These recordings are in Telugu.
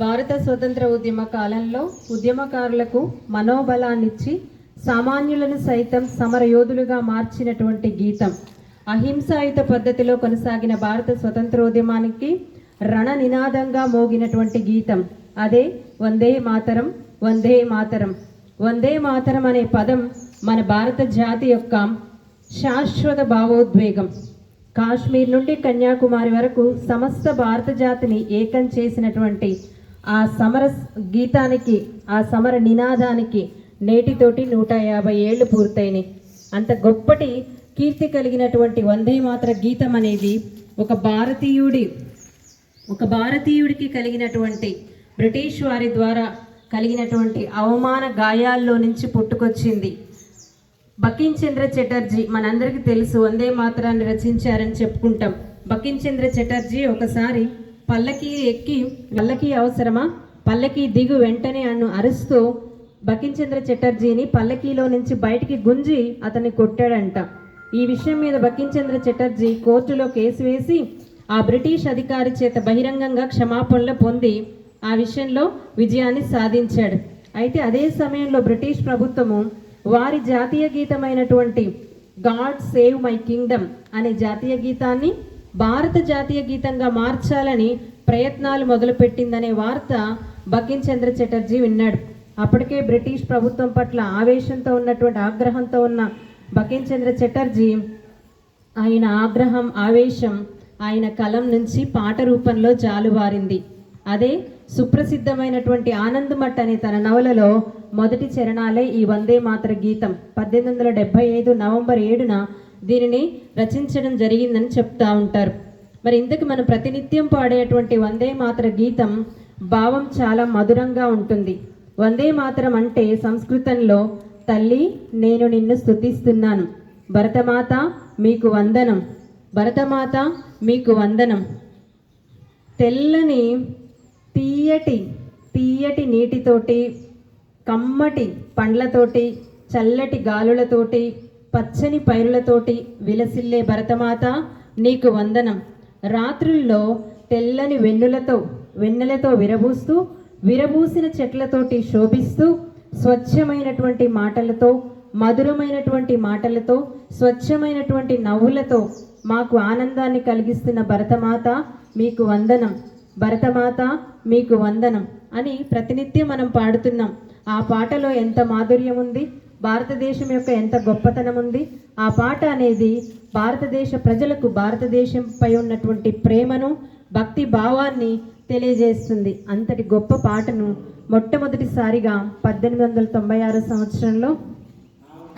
భారత స్వతంత్ర ఉద్యమ కాలంలో ఉద్యమకారులకు మనోబలాన్నిచ్చి సామాన్యులను సైతం సమరయోధులుగా మార్చినటువంటి గీతం. అహింసాయుత పద్ధతిలో కొనసాగిన భారత స్వతంత్రోద్యమానికి రణ నినాదంగా మోగినటువంటి గీతం. అదే వందే మాతరం వందే మాతరం. వందే మాతరం అనే పదం మన భారత జాతి యొక్క శాశ్వత భావోద్వేగం. కాశ్మీర్ నుండి కన్యాకుమారి వరకు సమస్త భారత జాతిని ఏకం చేసినటువంటి ఆ సమర గీతానికి ఆ సమర నినాదానికి నేటితోటి నూట యాభై ఏళ్ళు పూర్తయినాయి. అంత గొప్పటి కీర్తి కలిగినటువంటి వందే మాత్ర గీతం అనేది ఒక భారతీయుడి ఒక భారతీయుడికి కలిగినటువంటి బ్రిటిష్ వారి ద్వారా కలిగినటువంటి అవమాన గాయాల్లో నుంచి పుట్టుకొచ్చింది. బకిం చంద్ర చటర్జీ మనందరికీ తెలుసు వందే మాతరాన్ని రచించారని చెప్పుకుంటాం. బకిం చంద్ర చటర్జీ ఒకసారి పల్లకి ఎక్కి పల్లకి అవసరమా? పల్లకి దిగు వెంటనే అన్ను అరుస్తూ బకించంద్ర చటర్జీని పల్లకీలో నుంచి బయటికి గుంజి అతన్ని కొట్టాడంట. ఈ విషయం మీద బకించంద్ర చటర్జీ కోర్టులో కేసు వేసి ఆ బ్రిటిష్ అధికారి చేత బహిరంగంగా క్షమాపణలు పొంది ఆ విషయంలో విజయాన్ని సాధించాడు. అయితే అదే సమయంలో బ్రిటిష్ ప్రభుత్వము వారి జాతీయ గీతమైనటువంటి గాడ్ సేవ్ మై కింగ్డమ్ అనే జాతీయ గీతాన్ని భారత జాతీయ గీతంగా మార్చాలని ప్రయత్నాలు మొదలుపెట్టిందనే వార్త బకిం చంద్ర చటర్జీ విన్నాడు. అప్పటికే బ్రిటిష్ ప్రభుత్వం పట్ల ఆవేశంతో ఉన్నటువంటి ఆగ్రహంతో ఉన్న బకిం చంద్ర చటర్జీ ఆయన ఆగ్రహం ఆవేశం ఆయన కలం నుంచి పాట రూపంలో జాలువారింది. అదే సుప్రసిద్ధమైనటువంటి ఆనందమట్ అనే తన నవలలో మొదటి చరణాలే ఈ వందే మాతర గీతం. పద్దెనిమిది వందల డెబ్బై ఐదు నవంబర్ ఏడున దీనిని రచించడం జరిగిందని చెప్తా ఉంటారు. మరి ఇంతకు మనం ప్రతినిత్యం పాడేటువంటి వందే మాతర గీతం భావం చాలా మధురంగా ఉంటుంది. వందే మాతరం అంటే సంస్కృతంలో తల్లి నేను నిన్ను స్తుతిస్తున్నాను. భరతమాత మీకు వందనం. భరతమాత మీకు వందనం. తెల్లని తీయటి తీయటి నీటితోటి కమ్మటి పండ్లతోటి చల్లటి గాలులతోటి పచ్చని పైరులతోటి విలసిల్లే భరతమాత నీకు వందనం. రాత్రుల్లో తెల్లని వెన్నులతో వెన్నెలతో విరబూస్తూ విరబూసిన చెట్లతోటి శోభిస్తూ స్వచ్ఛమైనటువంటి మాటలతో మధురమైనటువంటి మాటలతో స్వచ్ఛమైనటువంటి నవ్వులతో మాకు ఆనందాన్ని కలిగిస్తున్న భరతమాత మీకు వందనం. భరతమాత మీకు వందనం అని ప్రతినిత్యం మనం పాడుతున్నాం. ఆ పాటలో ఎంత మాధుర్యం ఉంది భారతదేశం యొక్క ఎంత గొప్పతనం ఉంది ఆ పాట అనేది భారతదేశ ప్రజలకు భారతదేశంపై ఉన్నటువంటి ప్రేమను భక్తి భావాన్ని తెలియజేస్తుంది. అంతటి గొప్ప పాటను మొట్టమొదటిసారిగా పద్దెనిమిది వందల తొంభై ఆరు సంవత్సరంలో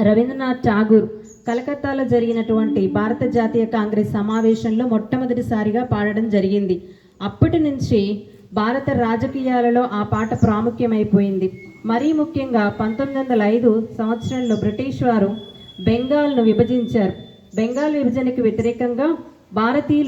రవీంద్రనాథ్ ఠాగూర్ కలకత్తాలో జరిగినటువంటి భారత జాతీయ కాంగ్రెస్ సమావేశంలో మొట్టమొదటిసారిగా పాడడం జరిగింది. అప్పటి నుంచి భారత రాజకీయాలలో ఆ పాట ప్రాముఖ్యమైపోయింది. మరీ ముఖ్యంగా పంతొమ్మిది వందల ఐదు సంవత్సరంలో బ్రిటిష్ వారు బెంగాల్ను విభజించారు. బెంగాల్ విభజనకు వ్యతిరేకంగా భారతీయులు